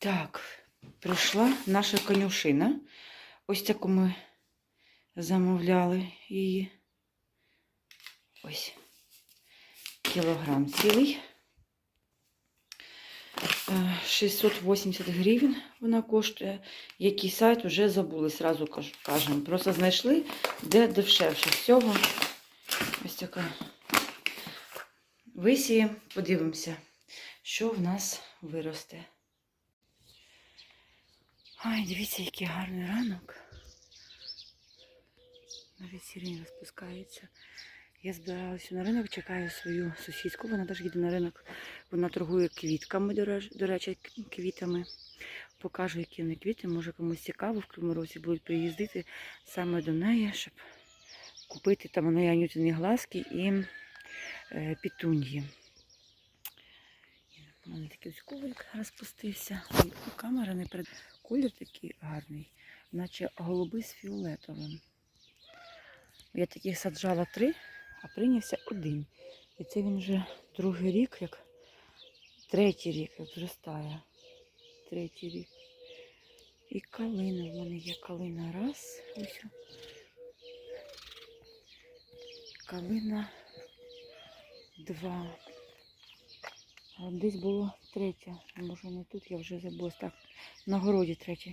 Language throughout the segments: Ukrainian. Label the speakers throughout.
Speaker 1: Так, прийшла наша конюшина. Ось таку ми замовляли її. Ось. Кілограм цілий. Е, 680 гривень вона коштує. Який сайт вже забули, сразу кажемо. Просто знайшли, де дешевше всього. Ось така. Висіємо, подивимося, що в нас виросте. Ай, дивіться, який гарний ранок. Навіть сірень розпускається. Я збиралася на ринок, чекаю свою сусідку. Вона теж їде на ринок. Вона торгує квітками, до речі, квітами. Покажу, які вони квіти. Може комусь цікаво, в Кривому Розі будуть приїздити саме до неї, щоб купити там у неї анютині глазки і е, пітуньї. У мене такий ось коврик розпустився. Ой, Камера не перед. Колір такий гарний, наче голубий з фіолетовим. Я таких саджала три, а прийнявся один. І це він вже другий рік, як третій рік, як зростає. Третій рік. І калина в мене є калина раз. Ось. Калина два. Десь було третя. Може не тут, я вже забула. Так, на городі третя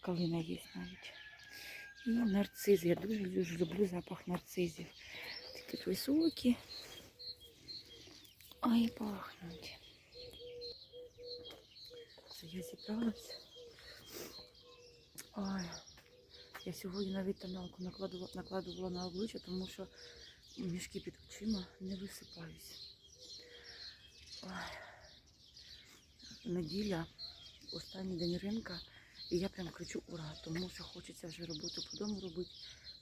Speaker 1: калина є навіть. І нарцизи. Я дуже дуже люблю запах нарцизів. Такі високі. Ай, пахнуть. Це я зібралася. Ой. Я сьогодні навіть тоналку накладувала, накладувала на обличчя, тому що мішки під очима не висипались. Неділя, останній день ринка, і я прям кричу ура, тому що хочеться вже роботу по дому робити.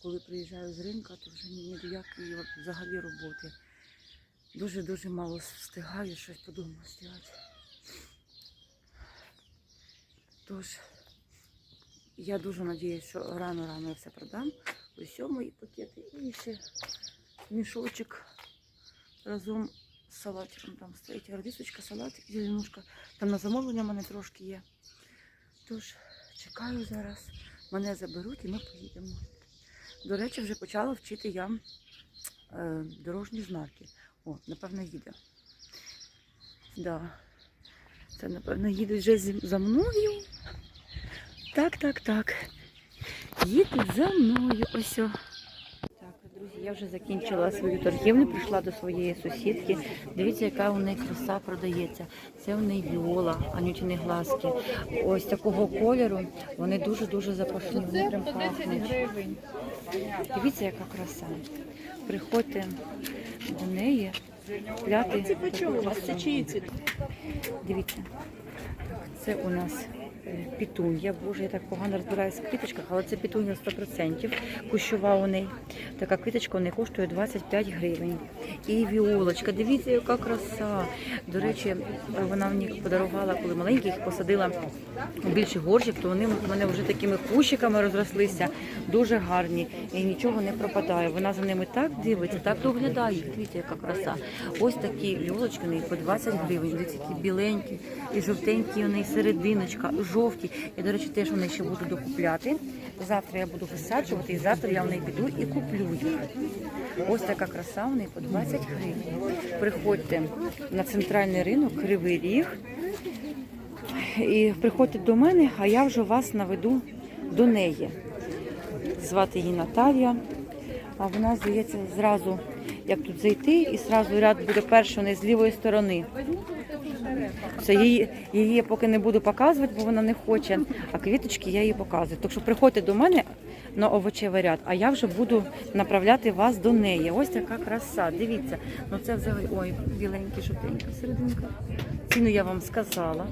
Speaker 1: Коли приїжджаю з ринка, то вже ні до якої взагалі роботи. Дуже-дуже мало встигаю щось по дому зробити. Тож, я дуже сподіваюся, що рано-рано я все продам. Ось мої пакети і ще мішочок разом салатиком там стоїть редисочка, салатик, зеленушка. Там на замовлення в мене трошки є. Тож, чекаю зараз. Мене заберуть і ми поїдемо. До речі, вже почала вчити я е, дорожні знаки. О, напевно, їде. Да. Це, напевно, їдуть вже за мною. Так, так, так. Їдуть за мною. Ось. Друзі, я вже закінчила свою торгівлю, прийшла до своєї сусідки. Дивіться, яка у неї краса продається. Це у неї віола, анютіні глазки. Ось такого кольору. Вони дуже-дуже запашні. Вони прям пахнуть. Дивіться, яка краса. Приходьте до неї,
Speaker 2: вас? Це?
Speaker 1: Дивіться, це у нас пітунья. Боже, я так погано розбираюся в квіточках, але це пітунья 100%. Кущова у неї. Така квіточка у неї коштує 25 гривень. І віолочка, дивіться, яка краса. До речі, вона мені подарувала, коли маленьких їх посадила у більший горщик, то вони в мене вже такими кущиками розрослися, дуже гарні і нічого не пропадає. Вона за ними так дивиться, так доглядає. Дивіться, яка краса. Ось такі віолочки у неї по 20 гривень. Дивіться, які біленькі і жовтенькі у неї серединочка, жовті. Я, до речі, теж вони ще буду докупляти. Завтра я буду висаджувати, і завтра я в неї піду і куплю їх. Ось така краса у неї по 20 гривень. Приходьте на центральний ринок, Кривий Ріг. І приходьте до мене, а я вже вас наведу до неї. Звати її Наталія. А вона, здається, зразу, як тут зайти, і зразу ряд буде перший з лівої сторони. Все, її, її я поки не буду показувати, бо вона не хоче. А квіточки я їй показую. Так що приходьте до мене на овочевий ряд, а я вже буду направляти вас до неї. Ось така краса. Дивіться, ну це взагалі ой, біленький, жовтенький серединка. Ціну я вам сказала.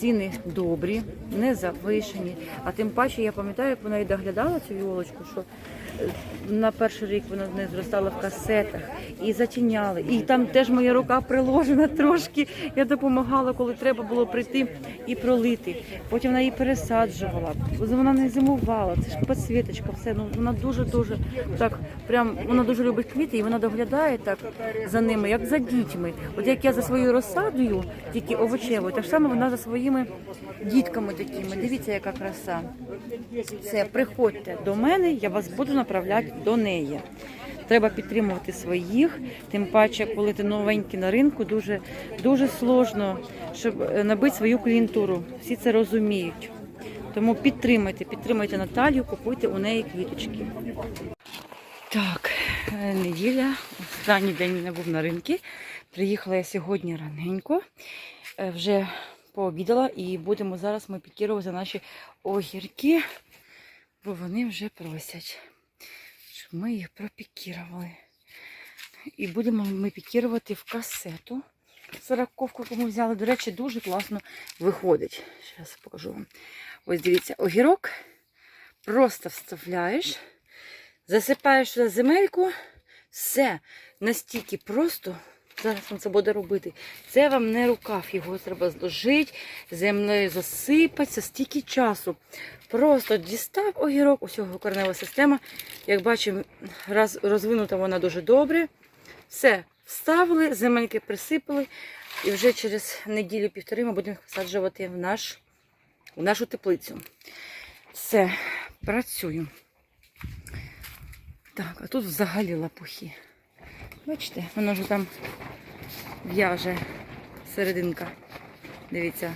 Speaker 1: Ціни добрі, не завишені. А тим паче я пам'ятаю, як вона і доглядала цю віолочку, що е, на перший рік вона з нею зростала в касетах і затіняли. І там теж моя рука приложена трошки. Я допомагала, коли треба було прийти і пролити. Потім вона її пересаджувала. Вона не зимувала. Це ж підсвіточка, все. Ну вона дуже дуже так, прям вона дуже любить квіти, і вона доглядає так за ними, як за дітьми. От як я за своєю розсадою, тільки овочевою, так само вона за своїм своїми дітками такими. Дивіться, яка краса. Все, приходьте до мене, я вас буду направляти до неї. Треба підтримувати своїх, тим паче, коли ти новенький на ринку, дуже, дуже сложно, щоб е, набити свою клієнтуру. Всі це розуміють. Тому підтримайте, підтримайте Наталію, купуйте у неї квіточки. Так, е, неділя, останній день не був на ринку. Приїхала я сьогодні раненько, е, вже пообідала і будемо зараз ми пікірувати наші огірки, бо вони вже просять, щоб ми їх пропікірували. І будемо ми пікірувати в касету. Сороковку, ми взяли, до речі, дуже класно виходить. Зараз покажу вам. Ось дивіться, огірок просто вставляєш, засипаєш сюди земельку, все настільки просто. Зараз він це буде робити. Це вам не рукав, його треба зложити, землею засипатися, стільки часу. Просто дістав огірок, усього коренева система. Як бачимо, роз, розвинута вона дуже добре. Все, вставили, земельки присипали, і вже через неділю-півтори ми будемо висаджувати в, наш, в нашу теплицю. Все, працюю. Так, а тут взагалі лапухи. Бачите, воно ж там в'яже серединка. Дивіться.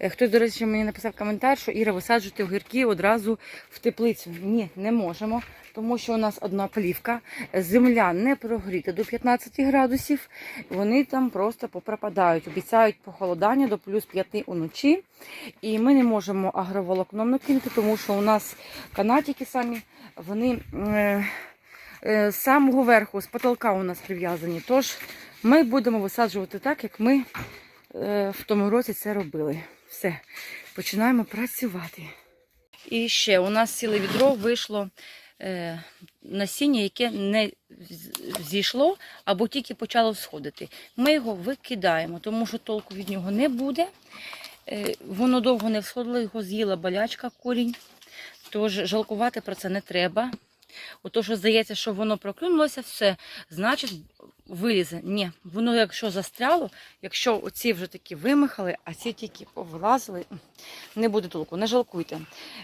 Speaker 1: Е, Хтось, до речі, мені написав коментар, що Іра, висаджуйте огірки одразу в теплицю. Ні, не можемо, тому що у нас одна плівка, земля не прогріта до 15 градусів, вони там просто попропадають. Обіцяють похолодання до плюс 5 уночі. І ми не можемо агроволокном накинути, тому що у нас канатики самі, вони е, з самого верху, з потолка у нас прив'язані. Тож ми будемо висаджувати так, як ми е, в тому році це робили. Все, починаємо працювати. І ще у нас ціле відро вийшло е, насіння, яке не зійшло або тільки почало сходити. Ми його викидаємо, тому що толку від нього не буде. Е, воно довго не всходило, його з'їла болячка корінь. Тож жалкувати про це не треба. Ото, що здається, що воно проклюнулося, все, значить вилізе. Ні, воно якщо застряло, якщо оці вже такі вимихали, а ці тільки повилазили, не буде толку, не жалкуйте.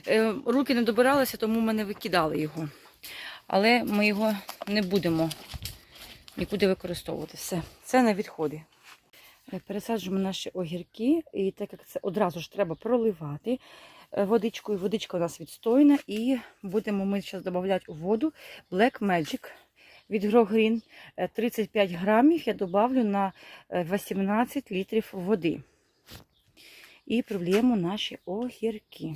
Speaker 1: Е, руки не добиралися, тому ми не викидали його. Але ми його не будемо нікуди використовувати. Все, це не відходи. Е, Пересаджуємо наші огірки, і так як це одразу ж треба проливати водичкою. Водичка у нас відстойна, і будемо ми зараз додавати у воду Black Magic від Grow Е, 35 грамів я додавлю на е, 18 літрів води. І пролємо наші огірки.